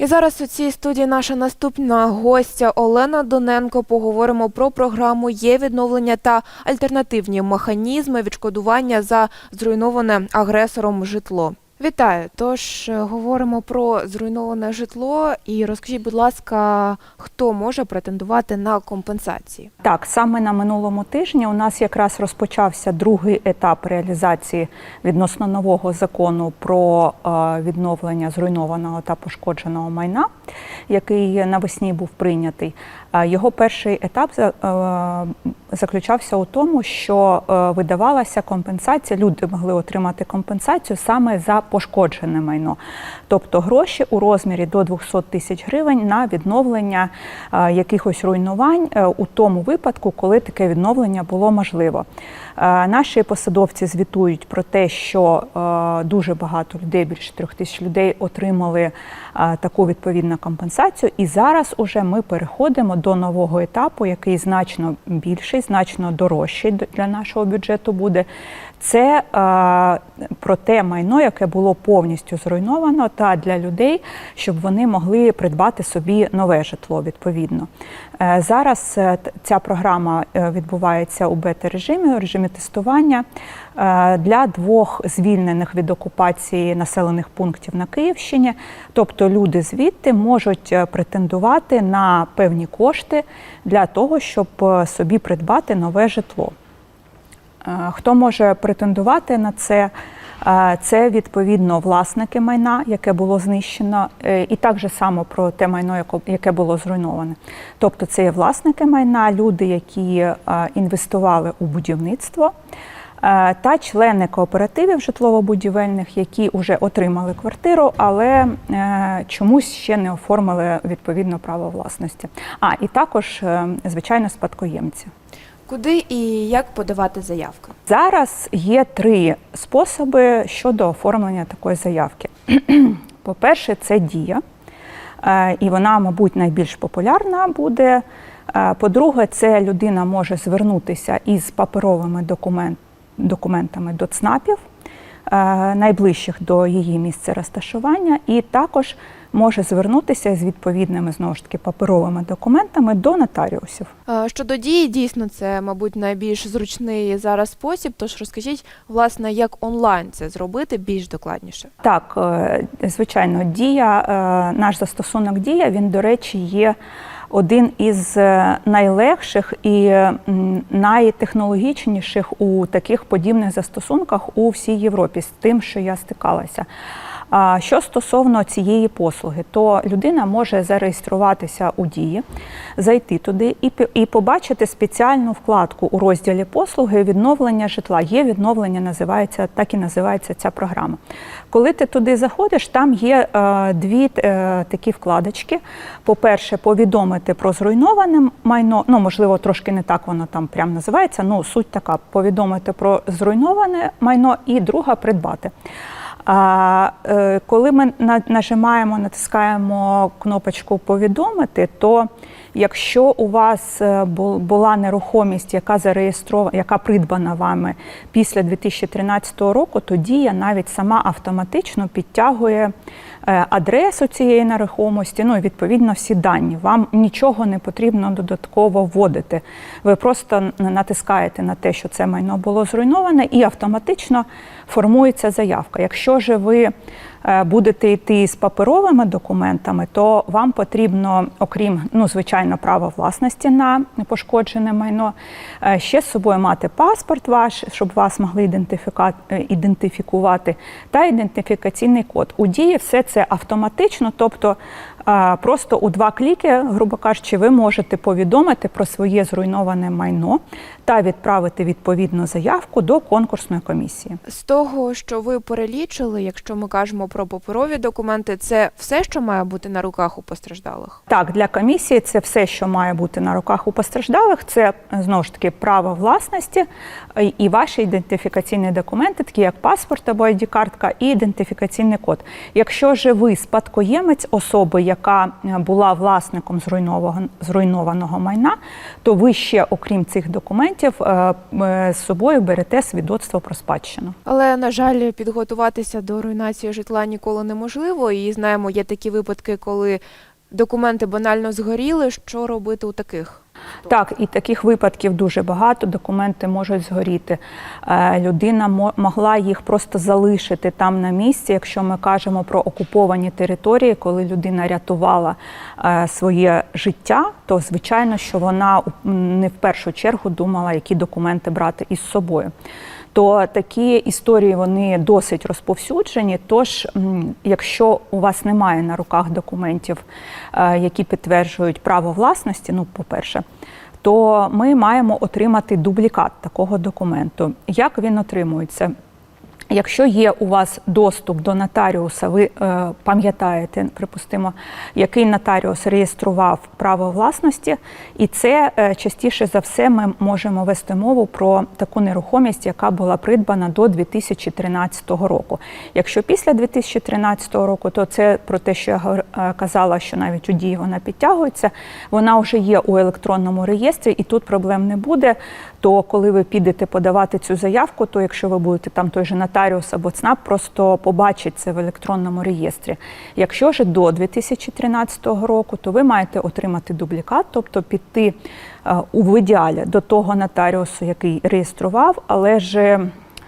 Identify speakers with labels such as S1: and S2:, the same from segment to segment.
S1: І зараз у цій студії наша наступна гостя Олена Доненко. Поговоримо про програму є відновлення та альтернативні механізми відшкодування за зруйноване агресором житло. Вітаю! Тож е, говоримо про зруйноване житло. І розкажіть, будь ласка, хто може претендувати на компенсації?
S2: Так, саме на минулому тижні у нас якраз розпочався другий етап реалізації відносно нового закону про е, відновлення зруйнованого та пошкодженого майна, який навесні був прийнятий. Е, Його перший етап заключався у тому, що видавалася компенсація, люди могли отримати компенсацію саме за пошкоджене майно, тобто гроші у розмірі до 200 тисяч гривень на відновлення е, якихось руйнувань е, у тому випадку, коли таке відновлення було можливо. Е, Наші посадовці звітують про те, що дуже багато людей, більше трьох тисяч людей, отримали таку відповідну компенсацію. І зараз уже ми переходимо до нового етапу, який значно більший, значно дорожчий для нашого бюджету буде. Це е, про те майно, яке було повністю зруйновано, та для людей, щоб вони могли придбати собі нове житло відповідно. Е, зараз е, ця програма відбувається у бета-режимі, у режимі тестування для двох звільнених від окупації населених пунктів на Київщині. Тобто люди звідти можуть претендувати на певні кошти для того, щоб собі придбати нове житло. Е, Хто може претендувати на це? Е, Це відповідно власники майна, яке було знищено, е, і так же само про те майно, яке було зруйноване. Тобто, це є власники майна, люди, які інвестували у будівництво, та члени кооперативів житлово-будівельних, які вже отримали квартиру, але чомусь ще не оформили відповідно право власності. А і також, звичайно, спадкоємці.
S1: Куди і як подавати заявки?
S2: Зараз є три способи щодо оформлення такої заявки. По-перше, це дія, е, і вона, мабуть, найбільш популярна буде. Е, По-друге, це людина може звернутися із паперовими документ, документами до ЦНАПів, е, найближчих до її місця розташування, і також може звернутися з відповідними знову ж таки паперовими документами до нотаріусів.
S1: Е, Щодо дії, дійсно, це, мабуть, найбільш зручний зараз спосіб. Тож розкажіть, власне, як онлайн це зробити більш докладніше.
S2: Так, е, звичайно, дія, е, наш застосунок дія, він, до речі, є один із найлегших і найтехнологічніших у таких подібних застосунках у всій Європі з тим, що я стикалася. А що стосовно цієї послуги, то людина може зареєструватися у дії, зайти туди і, і побачити спеціальну вкладку у розділі послуги відновлення житла. Є відновлення, називається так і називається ця програма. Коли ти туди заходиш, там є е, дві е, такі вкладочки. По-перше, повідомити про зруйноване майно. Ну, можливо, трошки не так воно там прям називається. Ну, суть така: повідомити про зруйноване майно, і друга придбати. А е, коли ми на- нажимаємо, натискаємо кнопочку повідомити, то якщо у вас е, була нерухомість, яка зареєстрована, яка придбана вами після 2013 року, то дія навіть сама автоматично підтягує е, адресу цієї нерухомості, ну і відповідно всі дані. Вам нічого не потрібно додатково вводити. Ви просто натискаєте на те, що це майно було зруйноване, і автоматично формується заявка. Якщо ж ви будете йти з паперовими документами, то вам потрібно, окрім ну, звичайно, права власності на пошкоджене майно, е, ще з собою мати паспорт ваш, щоб вас могли е, ідентифікувати, та ідентифікаційний код. У дії все це автоматично, тобто е, просто у два кліки, грубо кажучи, ви можете повідомити про своє зруйноване майно та відправити відповідну заявку до конкурсної комісії.
S1: З того, що ви перелічили, якщо ми кажемо про паперові документи, це все, що має бути на руках у постраждалих.
S2: Так, для комісії це все, що має бути на руках у постраждалих. Це знову ж таки право власності е, і ваші ідентифікаційні документи, такі як паспорт або ID-картка і ідентифікаційний код. Якщо ж ви спадкоємець особи, яка е, була власником зруйнованого, майна, то ви ще, окрім цих документів, е, е, з собою берете свідоцтво про спадщину.
S1: Але на жаль, підготуватися до руйнації житла ніколи неможливо. І знаємо, є такі випадки, коли документи банально згоріли. Що робити у таких?
S2: Так, і таких випадків дуже багато. Документи можуть згоріти. Е, Людина могла їх просто залишити там на місці. Якщо ми кажемо про окуповані території, коли людина рятувала е, своє життя, то звичайно, що вона не в першу чергу думала, які документи брати із собою. То такі історії вони досить розповсюджені. Тож, якщо у вас немає на руках документів, е, які підтверджують право власності, ну, по-перше, то ми маємо отримати дублікат такого документу. Як він отримується? Якщо є у вас доступ до нотаріуса, ви е, пам'ятаєте, припустимо, який нотаріус реєстрував право власності, і це е, частіше за все ми можемо вести мову про таку нерухомість, яка була придбана до 2013 року. Якщо після 2013 року, то це про те, що я е, казала, що навіть у дії вона підтягується, вона вже є у електронному реєстрі, і тут проблем не буде. То коли ви підете подавати цю заявку, то якщо ви будете там той же нотаріус або ЦНАП, просто побачить це в електронному реєстрі. Якщо ж до 2013 року, то ви маєте отримати дублікат, тобто піти е, у ідеалі до того нотаріусу, який реєстрував, але ж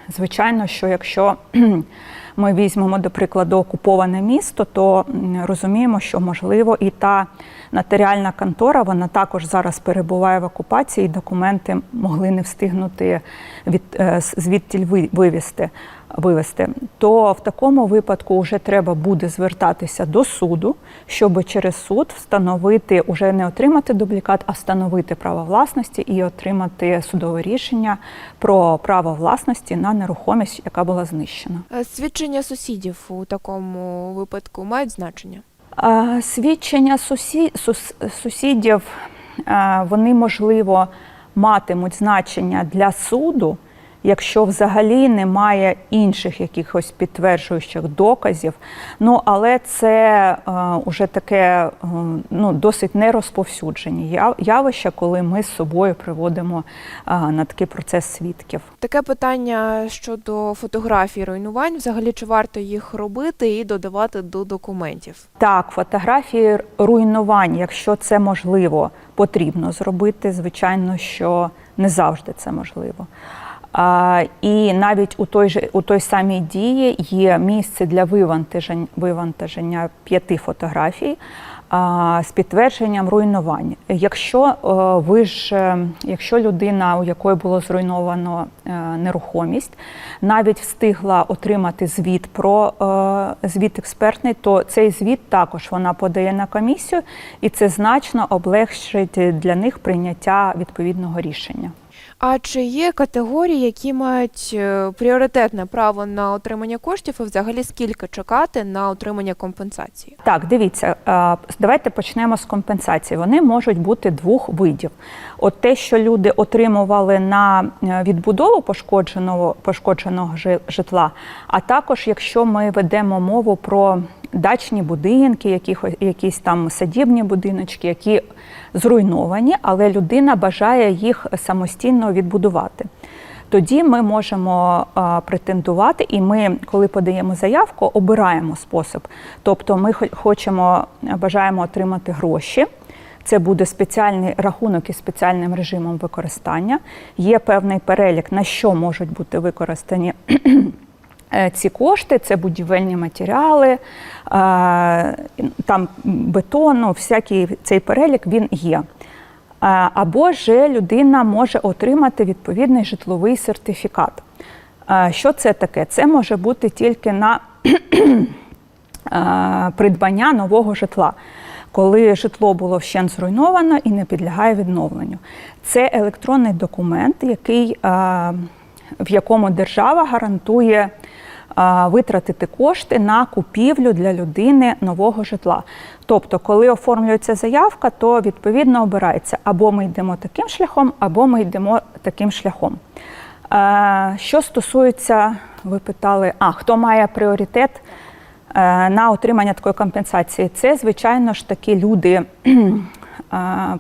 S2: звичайно, що якщо ми візьмемо, до прикладу, окуповане місто, то розуміємо, що можливо і та нотаріальна контора, вона також зараз перебуває в окупації, і документи могли не встигнути від е, звідтіль ви- вивезти. Вивести, то в такому випадку вже треба буде звертатися до суду, щоб через суд встановити, уже не отримати дублікат, а встановити право власності і отримати судове рішення про право власності на нерухомість, яка була знищена.
S1: Е, Свідчення сусідів у такому випадку мають значення.
S2: Свідчення сусі... сус- сусідів, вони, можливо, матимуть значення для суду, якщо взагалі немає інших якихось підтверджуючих доказів. Ну, але це вже таке е, ну, досить нерозповсюджені яв- явища, коли ми з собою приводимо а, на такий процес свідків.
S1: Таке питання щодо фотографій руйнувань. Взагалі, чи варто їх робити і додавати до документів?
S2: Так, фотографії руйнувань, якщо це можливо, потрібно зробити. Звичайно, що не завжди це можливо. І навіть у той же у той самій дії є місце для вивантажень, вивантаження п'яти фотографій а, з підтвердженням руйнувань. Якщо е, ви ж, е, якщо людина, у якої було зруйновано е, нерухомість, навіть встигла отримати звіт про звіт експертний, то цей звіт також вона подає на комісію, і це значно облегшить для них прийняття відповідного рішення.
S1: А чи є категорії, які мають е, пріоритетне право на отримання коштів, і взагалі скільки чекати на отримання компенсації?
S2: Так, дивіться, е, давайте почнемо з компенсації. Вони можуть бути двох видів. От те, що люди отримували на е, відбудову пошкодженого пошкодженого житла, а також якщо ми ведемо мову про дачні будинки, якихось якісь там садібні будиночки, які зруйновані, але людина бажає їх самостійно відбудувати. Тоді ми можемо а, претендувати, і ми, коли подаємо заявку, обираємо спосіб. Тобто, ми хо- хочемо, бажаємо отримати гроші. Це буде спеціальний рахунок із спеціальним режимом використання. Є певний перелік, на що можуть бути використані ці кошти це будівельні матеріали, е, там бетон, ну, всякий цей перелік він є. Е, Або ж людина може отримати відповідний житловий сертифікат. Е, Що це таке? Це може бути тільки на е, придбання нового житла, коли житло було вщент зруйновано і не підлягає відновленню. Це електронний документ, який, е, в якому держава гарантує е, витратити кошти на купівлю для людини нового житла. Тобто, коли оформлюється заявка, то відповідно обирається або ми йдемо таким шляхом, або ми йдемо таким шляхом. Що стосується, ви питали, а хто має пріоритет? е, на отримання такої компенсації, це, звичайно ж таки, люди,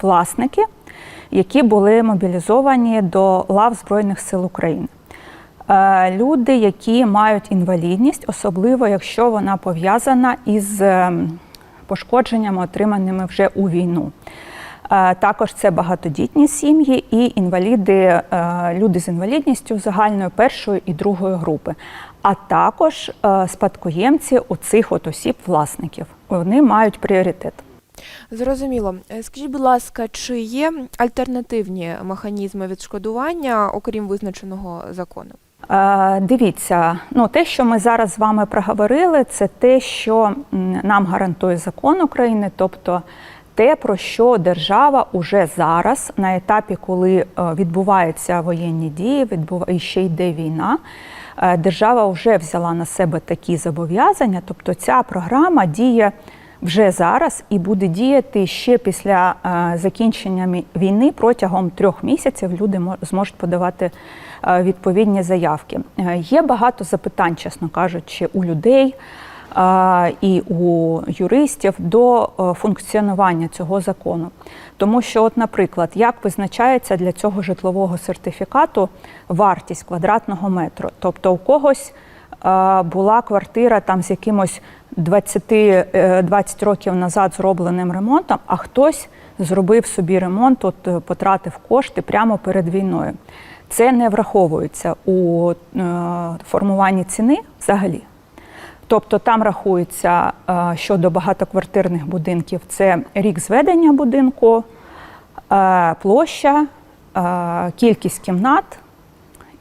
S2: власники, які були мобілізовані до лав Збройних сил України. Е, Люди, які мають інвалідність, особливо якщо вона пов'язана із ем, пошкодженнями, отриманими вже у війну. Е, Також це багатодітні сім'ї і інваліди, е, люди з інвалідністю загальної першої і другої групи, а також спадкоємці у цих от осіб власників. Вони мають пріоритет.
S1: Зрозуміло. Скажіть, будь ласка, чи є альтернативні механізми відшкодування, окрім визначеного закону?
S2: Дивіться, ну те, що ми зараз з вами проговорили, це те, що нам гарантує закон України, тобто те, про що держава уже зараз, на етапі, коли е, відбуваються воєнні дії, відбува... і ще йде війна. е, Держава вже взяла на себе такі зобов'язання, тобто ця програма діє вже зараз і буде діяти ще після е, закінчення війни протягом трьох місяців. Люди мо- зможуть подавати відповідні заявки. Е, Є багато запитань, чесно кажучи, у людей е, і у юристів до е, функціонування цього закону. Тому що, от, наприклад, як визначається для цього житлового сертифікату вартість квадратного метру? Тобто у когось е, була квартира там з якимось 20, е, 20 років назад зробленим ремонтом, а хтось зробив собі ремонт, от е, потратив кошти прямо перед війною. Це не враховується у е, формуванні ціни взагалі. Тобто там рахується е, щодо багатоквартирних будинків це рік зведення будинку, е, площа, кількість кімнат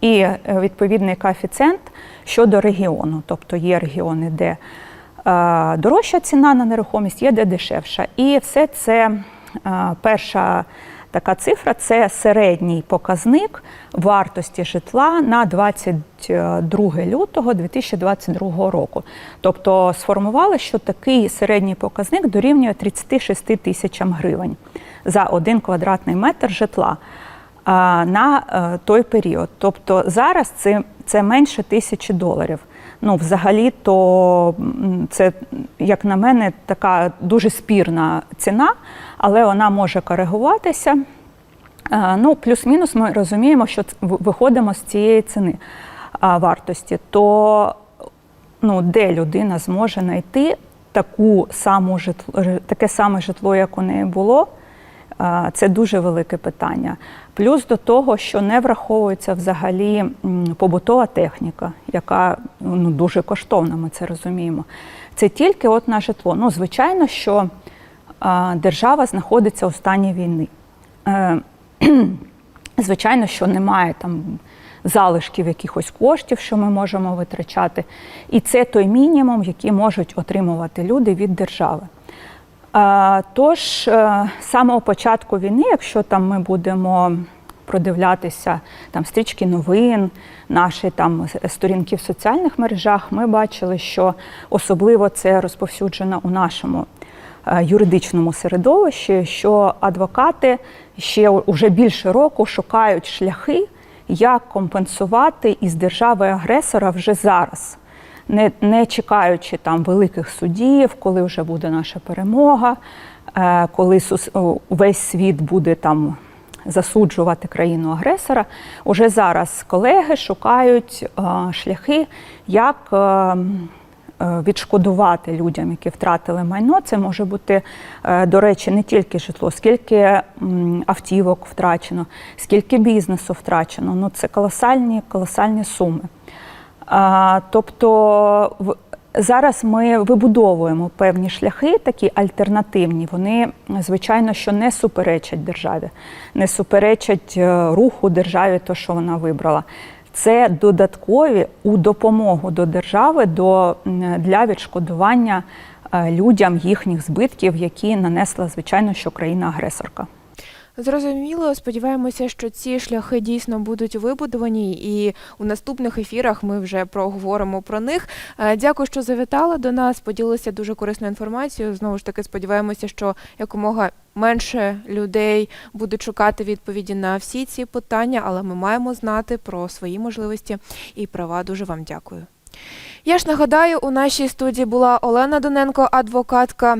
S2: і відповідний коефіцієнт щодо регіону. Тобто є регіони, де дорожча ціна на нерухомість, є де дешевша. І все це перша така цифра це середній показник вартості житла на 22 лютого 2022 року. Тобто сформували, що такий середній показник дорівнює 36 тисячам гривень за один квадратний метр житла на е, той період. Тобто зараз це, це менше тисячі доларів. Ну, взагалі, то це, як на мене, така дуже спірна ціна, але вона може коригуватися. Ну, плюс-мінус ми розуміємо, що виходимо з цієї ціни вартості. То ну, де людина зможе знайти таку саму житло, таке саме житло, як у неї було, це дуже велике питання. Плюс до того, що не враховується взагалі побутова техніка, яка ну, дуже коштовна, ми це розуміємо. Це тільки от на житло. Ну, звичайно, що держава знаходиться у стані війни. Е, Звичайно, що немає там залишків якихось коштів, що ми можемо витрачати. І це той мінімум, який можуть отримувати люди від держави. Тож, е, з самого початку війни, якщо там ми будемо продивлятися там стрічки новин, наші там сторінки в соціальних мережах, ми бачили, що особливо це розповсюджено у нашому е, юридичному середовищі, що адвокати ще уже більше року шукають шляхи, як компенсувати із держави-агресора вже зараз не, не чекаючи там великих судів, коли вже буде наша перемога, е, коли весь світ буде там засуджувати країну агресора. Уже зараз колеги шукають е, шляхи, як е, відшкодувати людям, які втратили майно. Це може бути, до речі, не тільки житло, скільки автівок втрачено, скільки бізнесу втрачено. Ну це колосальні, колосальні суми. Тобто в- зараз ми вибудовуємо певні шляхи, такі альтернативні. Вони, звичайно, що не суперечать державі, не суперечать е, руху державі, то, що вона вибрала. Це додаткові у допомогу до держави до, для відшкодування е, людям їхніх збитків, які нанесла, звичайно, що країна-агресорка.
S1: Зрозуміло, сподіваємося, що ці шляхи дійсно будуть вибудовані, і у наступних ефірах ми вже проговоримо про них. Е, Дякую, що завітали до нас, поділилися дуже корисною інформацією. Знову ж таки, сподіваємося, що якомога менше людей будуть шукати відповіді на всі ці питання, але ми маємо знати про свої можливості і права. Дуже вам дякую. Я ж нагадаю, у нашій студії була Олена Доненко, адвокатка,